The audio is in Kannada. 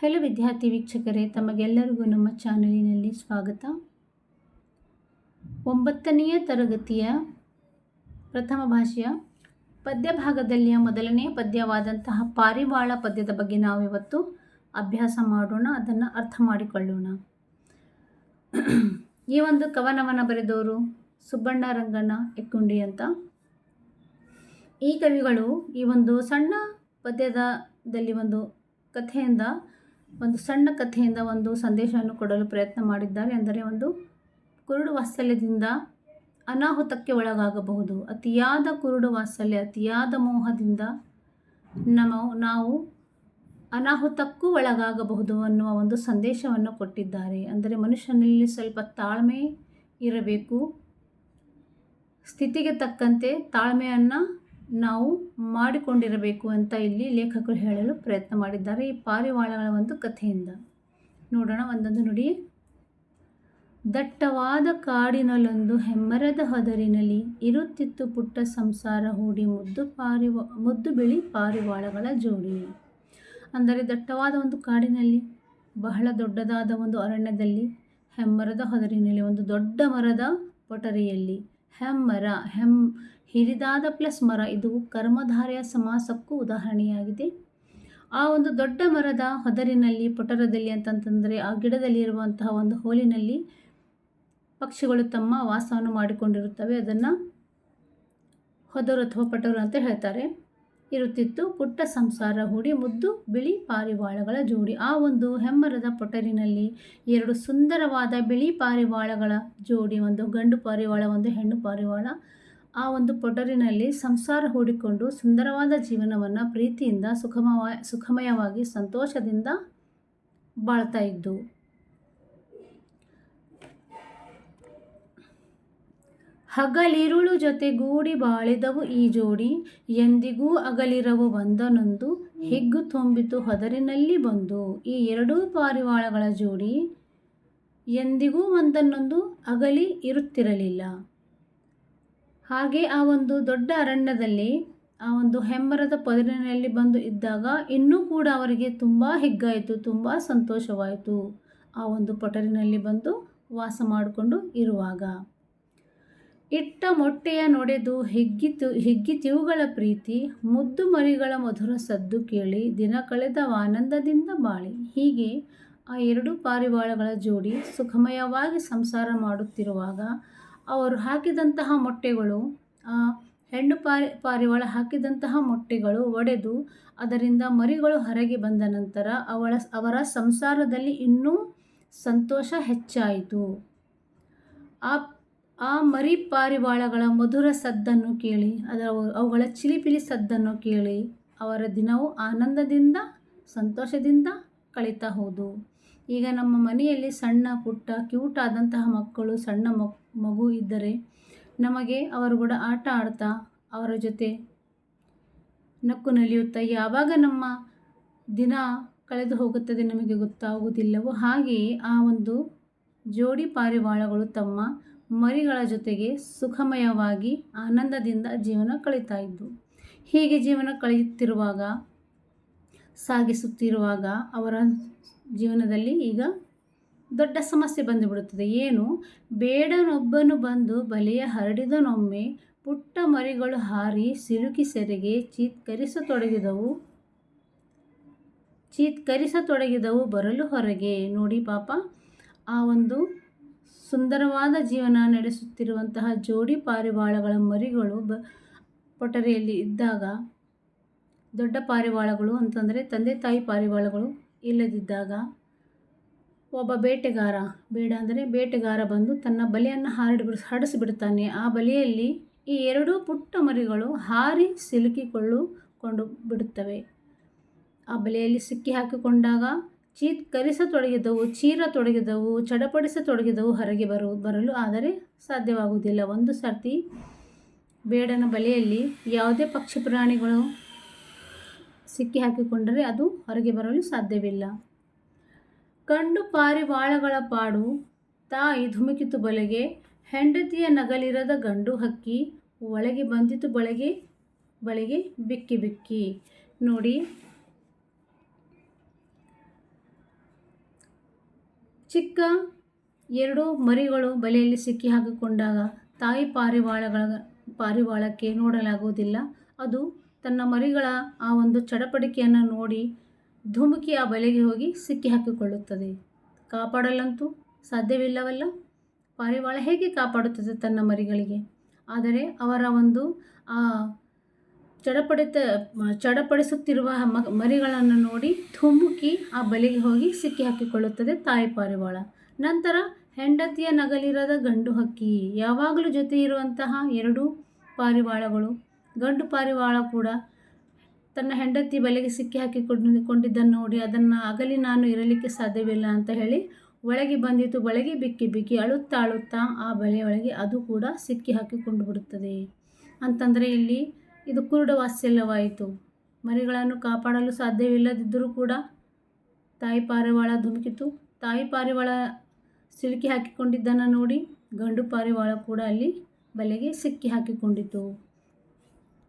ಹಲೋ ವಿದ್ಯಾರ್ಥಿ ವೀಕ್ಷಕರೇ, ತಮಗೆಲ್ಲರಿಗೂ ನಮ್ಮ ಚಾನಲಿನಲ್ಲಿ ಸ್ವಾಗತ. ಒಂಬತ್ತನೆಯ ತರಗತಿಯ ಪ್ರಥಮ ಭಾಷೆಯ ಪದ್ಯ ಭಾಗದಲ್ಲಿಯ ಮೊದಲನೆಯ ಪದ್ಯವಾದಂತಹ ಪಾರಿವಾಳ ಪದ್ಯದ ಬಗ್ಗೆ ನಾವು ಇವತ್ತು ಅಭ್ಯಾಸ ಮಾಡೋಣ, ಅದನ್ನು ಅರ್ಥ ಮಾಡಿಕೊಳ್ಳೋಣ. ಈ ಒಂದು ಕವನವನ್ನು ಬರೆದವರು ಸುಬ್ಬಣ್ಣ ರಂಗಣ್ಣ ಎಕ್ಕುಂಡಿ ಅಂತ. ಈ ಕವಿಗಳು ಈ ಒಂದು ಸಣ್ಣ ಪದ್ಯದಲ್ಲಿ ಒಂದು ಕಥೆಯಿಂದ ಒಂದು ಸಣ್ಣ ಕಥೆಯಿಂದ ಒಂದು ಸಂದೇಶವನ್ನು ಕೊಡಲು ಪ್ರಯತ್ನ ಮಾಡಿದ್ದಾರೆ ಅಂದರೆ ಒಂದು ಕುರುಡು ವಾತ್ಸಲ್ಯದಿಂದ ಅನಾಹುತಕ್ಕೆ ಒಳಗಾಗಬಹುದು. ಅತಿಯಾದ ಕುರುಡು ವಾತ್ಸಲ್ಯ, ಅತಿಯಾದ ಮೋಹದಿಂದ ನಮ್ಮ ನಾವು ಅನಾಹುತಕ್ಕೂ ಒಳಗಾಗಬಹುದು ಅನ್ನುವ ಒಂದು ಸಂದೇಶವನ್ನು ಕೊಟ್ಟಿದ್ದಾರೆ. ಅಂದರೆ ಮನುಷ್ಯನಲ್ಲಿ ಸ್ವಲ್ಪ ತಾಳ್ಮೆ ಇರಬೇಕು. ಸ್ಥಿತಿಗೆ ತಕ್ಕಂತೆ ತಾಳ್ಮೆಯನ್ನು ನಾವು ಮಾಡಿಕೊಂಡಿರಬೇಕು ಅಂತ ಇಲ್ಲಿ ಲೇಖಕರು ಹೇಳಲು ಪ್ರಯತ್ನ ಮಾಡಿದ್ದಾರೆ ಈ ಪಾರಿವಾಳಗಳ ಒಂದು ಕಥೆಯಿಂದ. ನೋಡೋಣ ಒಂದೊಂದು ನುಡಿ. ದಟ್ಟವಾದ ಕಾಡಿನಲ್ಲೊಂದು ಹೆಮ್ಮರದ ಹದರಿನಲ್ಲಿ ಇರುತ್ತಿತ್ತು ಪುಟ್ಟ ಸಂಸಾರ ಹೂಡಿ ಮುದ್ದು ಪಾರಿವಾ, ಮುದ್ದು ಬಿಳಿ ಪಾರಿವಾಳಗಳ ಜೋಡಿ. ಅಂದರೆ ದಟ್ಟವಾದ ಒಂದು ಕಾಡಿನಲ್ಲಿ, ಬಹಳ ದೊಡ್ಡದಾದ ಒಂದು ಅರಣ್ಯದಲ್ಲಿ, ಹೆಮ್ಮರದ ಹದರಿನಲ್ಲಿ, ಒಂದು ದೊಡ್ಡ ಮರದ ಪೊಟರಿಯಲ್ಲಿ ಹೆಮ್ಮರ ಹೆಮ್ ಹಿರಿದಾದ ಪ್ಲಸ್ ಮರ, ಇದು ಕರ್ಮಧಾರೆಯ ಸಮಾಸಕ್ಕೂ ಉದಾಹರಣೆಯಾಗಿದೆ. ಆ ಒಂದು ದೊಡ್ಡ ಮರದ ಹೊದರಿನಲ್ಲಿ, ಪೊಟರದಲ್ಲಿ ಅಂತಂತಂದರೆ ಆ ಗಿಡದಲ್ಲಿ ಇರುವಂತಹ ಒಂದು ಹೋಲಿನಲ್ಲಿ ಪಕ್ಷಿಗಳು ತಮ್ಮ ವಾಸವನ್ನು ಮಾಡಿಕೊಂಡಿರುತ್ತವೆ. ಅದನ್ನು ಹೊದರು ಅಥವಾ ಪಟರು ಅಂತ ಹೇಳ್ತಾರೆ. ಇರುತ್ತಿತ್ತು. ಪುಟ್ಟ ಸಂಸಾರ ಹೂಡಿ ಮುದ್ದು ಬಿಳಿ ಪಾರಿವಾಳಗಳ ಜೋಡಿ. ಆ ಒಂದು ಹೆಮ್ಮರದ ಪೊಟರಿನಲ್ಲಿ ಎರಡು ಸುಂದರವಾದ ಬಿಳಿ ಪಾರಿವಾಳಗಳ ಜೋಡಿ, ಒಂದು ಗಂಡು ಪಾರಿವಾಳ, ಒಂದು ಹೆಣ್ಣು ಪಾರಿವಾಳ. ಆ ಒಂದು ಪೊಟರಿನಲ್ಲಿ ಸಂಸಾರ ಹೂಡಿಕೊಂಡು ಸುಂದರವಾದ ಜೀವನವನ್ನು ಪ್ರೀತಿಯಿಂದ ಸುಖಮವ, ಸುಖಮಯವಾಗಿ ಸಂತೋಷದಿಂದ ಬಾಳ್ತಾ ಇದ್ದು. ಹಗಲಿರುಳು ಜೊತೆಗೂಡಿ ಬಾಳಿದವು ಈ ಜೋಡಿ, ಎಂದಿಗೂ ಅಗಲಿರವು ಒಂದನೊಂದು ಹಿಗ್ಗು ತುಂಬಿತು ಹೊದರಿನಲ್ಲಿ ಬಂದು. ಈ ಎರಡೂ ಪಾರಿವಾಳಗಳ ಜೋಡಿ, ಎಂದಿಗೂ ಒಂದನ್ನೊಂದು ಅಗಲಿ ಇರುತ್ತಿರಲಿಲ್ಲ. ಹಾಗೆ ಆ ಒಂದು ದೊಡ್ಡ ಅರಣ್ಯದಲ್ಲಿ, ಆ ಒಂದು ಹೆಮ್ಮರದ ಪದರಿನಲ್ಲಿ ಬಂದು ಇದ್ದಾಗ ಇನ್ನೂ ಕೂಡ ಅವರಿಗೆ ತುಂಬ ಹಿಗ್ಗಾಯಿತು, ತುಂಬ ಸಂತೋಷವಾಯಿತು. ಆ ಒಂದು ಪಟರಿನಲ್ಲಿ ಬಂದು ವಾಸ ಮಾಡಿಕೊಂಡು ಇರುವಾಗ. ಇಟ್ಟ ಮೊಟ್ಟೆಯ ನೊಡೆದು ಹಿಗ್ಗಿತು, ಹಿಗ್ಗಿತಿವುಗಳ ಪ್ರೀತಿ, ಮುದ್ದು ಮರಿಗಳ ಮಧುರ ಸದ್ದು ಕೇಳಿ ದಿನ ಕಳೆದ ಆನಂದದಿಂದ ಬಾಳಿ. ಹೀಗೆ ಆ ಎರಡು ಪಾರಿವಾಳಗಳ ಜೋಡಿ ಸುಖಮಯವಾಗಿ ಸಂಸಾರ ಮಾಡುತ್ತಿರುವಾಗ ಅವರು ಹಾಕಿದಂತಹ ಮೊಟ್ಟೆಗಳು ಹೆಣ್ಣು ಪಾರಿ, ಪಾರಿವಾಳ ಹಾಕಿದಂತಹ ಮೊಟ್ಟೆಗಳು ಒಡೆದು ಅದರಿಂದ ಮರಿಗಳು ಹೊರಗೆ ಬಂದ ನಂತರ ಅವಳ, ಅವರ ಸಂಸಾರದಲ್ಲಿ ಇನ್ನೂ ಸಂತೋಷ ಹೆಚ್ಚಾಯಿತು. ಆ ಆ ಮರಿ ಪಾರಿವಾಳಗಳ ಮಧುರ ಸದ್ದನ್ನು ಕೇಳಿ, ಅದರ ಅವುಗಳ ಚಿಲಿಪಿಲಿ ಸದ್ದನ್ನು ಕೇಳಿ, ಅವರ ದಿನವು ಆನಂದದಿಂದ, ಸಂತೋಷದಿಂದ ಕಳೀತಾ ಹೋದು. ಈಗ ನಮ್ಮ ಮನೆಯಲ್ಲಿ ಸಣ್ಣ, ಪುಟ್ಟ ಕ್ಯೂಟ್ ಆದಂತಹ ಮಕ್ಕಳು, ಸಣ್ಣ ಮಗು ಇದ್ದರೆ ನಮಗೆ ಅವರು ಕೂಡ ಆಟ ಆಡ್ತಾ, ಅವರ ಜೊತೆ ನಕ್ಕು ನಲಿಯುತ್ತಾ, ಯಾವಾಗ ನಮ್ಮ ದಿನ ಕಳೆದು ಹೋಗುತ್ತದೆ ನಮಗೆ ಗೊತ್ತಾಗುವುದಿಲ್ಲವೋ ಹಾಗೆಯೇ ಆ ಒಂದು ಜೋಡಿ ಪಾರಿವಾಳಗಳು ತಮ್ಮ ಮರಿಗಳ ಜೊತೆಗೆ ಸುಖಮಯವಾಗಿ ಆನಂದದಿಂದ ಜೀವನ ಕಳೀತಾ ಇದ್ದು, ಹೀಗೆ ಜೀವನ ಕಳೆಯುತ್ತಿರುವಾಗ ಸಾಗಿಸುತ್ತಿರುವಾಗ ಅವರ ಜೀವನದಲ್ಲಿ ಈಗ ದೊಡ್ಡ ಸಮಸ್ಯೆ ಬಂದುಬಿಡುತ್ತದೆ. ಏನು? ಬೇಡನೊಬ್ಬನು ಬಂದು ಬಲೆಯ ಹರಡಿದನೊಮ್ಮೆ ಪುಟ್ಟ ಮರಿಗಳು ಹಾರಿ ಸಿಲುಕಿ ಸೆರೆಗೆ ಚೀತ್ಕರಿಸತೊಡಗಿದವು. ಚೀತ್ಕರಿಸತೊಡಗಿದವು ಬರಲು ಹೊರಗೆ. ನೋಡಿ ಪಾಪ, ಆ ಒಂದು ಸುಂದರವಾದ ಜೀವನ ನಡೆಸುತ್ತಿರುವಂತಹ ಜೋಡಿ ಪಾರಿವಾಳಗಳ ಮರಿಗಳು ಬ ಪೊಟರಿಯಲ್ಲಿ ಇದ್ದಾಗ ದೊಡ್ಡ ಪಾರಿವಾಳಗಳು ಅಂತಂದರೆ ತಂದೆ ತಾಯಿ ಪಾರಿವಾಳಗಳು ಇಲ್ಲದಿದ್ದಾಗ ಒಬ್ಬ ಬೇಟೆಗಾರ, ಬೇಡ ಅಂದರೆ ಬೇಟೆಗಾರ ಬಂದು ತನ್ನ ಬಲೆಯನ್ನು ಹಾರಡಿ ಹಡಿಸಿಬಿಡ್ತಾನೆ. ಆ ಬಲೆಯಲ್ಲಿ ಈ ಎರಡೂ ಪುಟ್ಟ ಮರಿಗಳು ಹಾರಿ ಸಿಲುಕಿಕೊಳ್ಳುಕೊಂಡು ಬಿಡುತ್ತವೆ. ಆ ಬಲೆಯಲ್ಲಿ ಸಿಕ್ಕಿ ಹಾಕಿಕೊಂಡಾಗ ಚೀತ್ಕರಿಸತೊಡಗಿದವು ಚೀರತೊಡಗಿದವು ಚಡಪಡಿಸತೊಡಗಿದವು, ಹೊರಗೆ ಬರು, ಬರಲು ಆದರೆ ಸಾಧ್ಯವಾಗುವುದಿಲ್ಲ. ಒಂದು ಸರ್ತಿ ಬೇಡನ ಬಲೆಯಲ್ಲಿ ಯಾವುದೇ ಪಕ್ಷಿ ಪ್ರಾಣಿಗಳು ಸಿಕ್ಕಿ ಹಾಕಿಕೊಂಡರೆ ಅದು ಹೊರಗೆ ಬರಲು ಸಾಧ್ಯವಿಲ್ಲ. ಕಂಡು ಪಾರಿವಾಳಗಳ ಪಾಡು, ತಾಯಿ ಧುಮುಕಿತು ಬಲೆಗೆ, ಹೆಂಡತಿಯ ನಗಲಿರದ ಗಂಡು ಹಕ್ಕಿ, ಒಳಗೆ ಬಂದಿತು ಬಳಗೆ ಬಳಗೆ ಬಿಕ್ಕಿ ಬಿಕ್ಕಿ. ನೋಡಿ ಚಿಕ್ಕ ಎರಡು ಮರಿಗಳು ಬಲೆಯಲ್ಲಿ ಸಿಕ್ಕಿ ಹಾಕಿಕೊಂಡಾಗ ತಾಯಿ ಪಾರಿವಾಳಗಳ ಪಾರಿವಾಳಕ್ಕೆ ನೋಡಲಾಗುವುದಿಲ್ಲ. ಅದು ತನ್ನ ಮರಿಗಳ ಆ ಒಂದು ಚಡಪಡಿಕೆಯನ್ನು ನೋಡಿ ಧುಮುಕಿ ಆ ಬಲೆಗೆ ಹೋಗಿ ಸಿಕ್ಕಿ ಹಾಕಿಕೊಳ್ಳುತ್ತದೆ. ಕಾಪಾಡಲಂತೂ ಸಾಧ್ಯವಿಲ್ಲವಲ್ಲ? ಪಾರಿವಾಳ ಹೇಗೆ ಕಾಪಾಡುತ್ತದೆ ತನ್ನ ಮರಿಗಳಿಗೆ? ಆದರೆ ಅವರ ಒಂದು ಆ ಚಡಪಡಿತ ಚಡಪಡಿಸುತ್ತಿರುವ ಮರಿಗಳನ್ನು ನೋಡಿ ಧುಮುಕಿ ಆ ಬಲೆಗೆ ಹೋಗಿ ಸಿಕ್ಕಿ ಹಾಕಿಕೊಳ್ಳುತ್ತದೆ ತಾಯಿ ಪಾರಿವಾಳ. ನಂತರ ಹೆಂಡತಿಯ ನಗಲಿರದ ಗಂಡು ಹಕ್ಕಿ. ಯಾವಾಗಲೂ ಜೊತೆ ಇರುವಂತಹ ಎರಡು ಪಾರಿವಾಳಗಳು. ಗಂಡು ಪಾರಿವಾಳ ಕೂಡ ತನ್ನ ಹೆಂಡತಿ ಬಲೆಗೆ ಸಿಕ್ಕಿ ಹಾಕಿಕೊಂಡು ಕೊಂಡಿದ್ದನ್ನು ನೋಡಿ ಅದನ್ನು ಅಗಲಿ ನಾನು ಇರಲಿಕ್ಕೆ ಸಾಧ್ಯವಿಲ್ಲ ಅಂತ ಹೇಳಿ ಒಳಗೆ ಬಂದಿತು. ಒಳಗೆ ಬಿಕ್ಕಿ ಬಿಕ್ಕಿ ಅಳುತ್ತಾ ಅಳುತ್ತಾ ಆ ಬಲೆಯೊಳಗೆ ಅದು ಕೂಡ ಸಿಕ್ಕಿ ಹಾಕಿಕೊಂಡು ಬಿಡುತ್ತದೆ. ಅಂತಂದರೆ ಇಲ್ಲಿ ಇದು ಕುರುಡ ವಾತ್ಸಲ್ಯವಾಯಿತು. ಮರಿಗಳನ್ನು ಕಾಪಾಡಲು ಸಾಧ್ಯವಿಲ್ಲದಿದ್ದರೂ ಕೂಡ ತಾಯಿ ಪಾರಿವಾಳ ಧುಮುಕಿತು. ತಾಯಿ ಪಾರಿವಾಳ ಸಿಲುಕಿ ಹಾಕಿಕೊಂಡಿದ್ದನ್ನು ನೋಡಿ ಗಂಡು ಪಾರಿವಾಳ ಕೂಡ ಅಲ್ಲಿ ಬಲೆಗೆ ಸಿಕ್ಕಿ ಹಾಕಿಕೊಂಡಿತು.